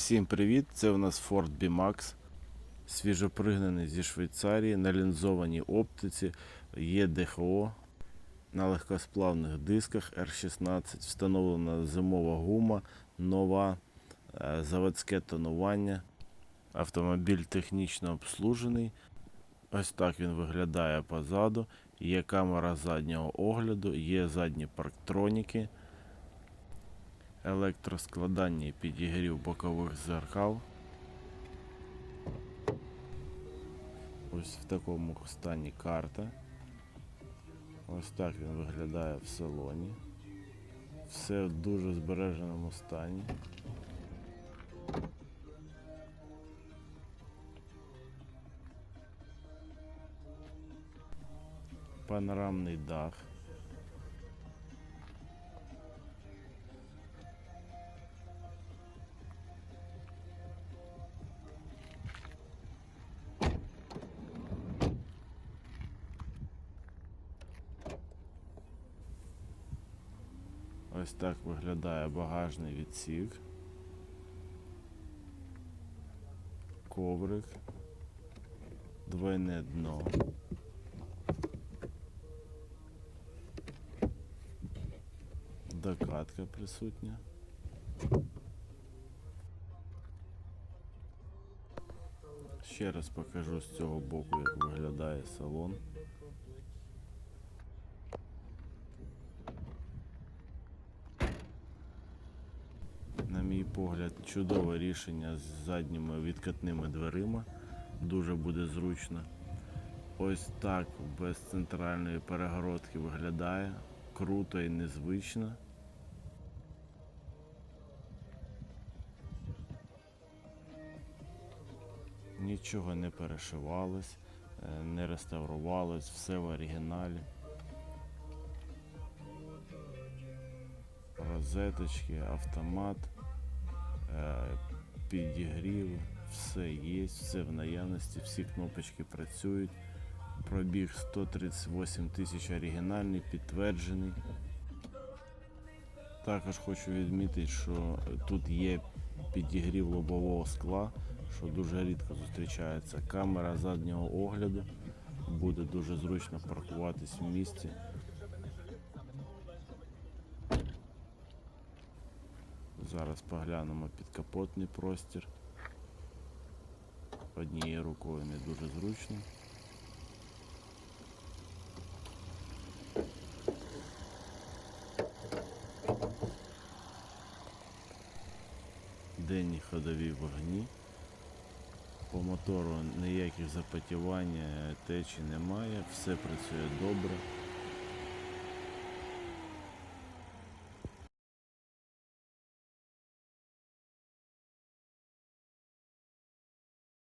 Всім привіт! Це у нас Ford B-Max. Свіжопригнаний зі Швейцарії на лінзованій оптиці, є. На легкосплавних дисках R16 встановлена зимова гума, нова, е, заводське тонування. Автомобіль технічно обслужений. Ось так він виглядає позаду. Є камера заднього огляду, є задні парктроніки електроскладання і підігрів бокових зеркал. Ось в такому стані карта. Ось так він виглядає в салоні. Все в дуже збереженому стані. Панорамний дах. Ось так виглядає багажний відсік. Коврик. Двойне дно. Докатка присутня. Ще раз покажу з цього боку, як виглядає салон. На мій погляд, чудове рішення з задніми відкатними дверима. Дуже буде зручно. Ось так без центральної перегородки виглядає. Круто і незвично. Нічого не перешивалось, е, не реставрувалось, все в оригіналі. розеточки, автомат, підігрів, все є, все в наявності, всі кнопочки працюють. Пробіг 138 тисяч оригінальний, підтверджений. Також хочу відмітити, що тут є підігрів лобового скла, що дуже рідко зустрічається. Камера заднього огляду буде дуже зручно паркуватись в місті. Зараз поглянемо підкапотний простір. Однією рукою не дуже зручно. Денні ходові вогні. По мотору ніяких запотівань, е, течі немає, все працює добре.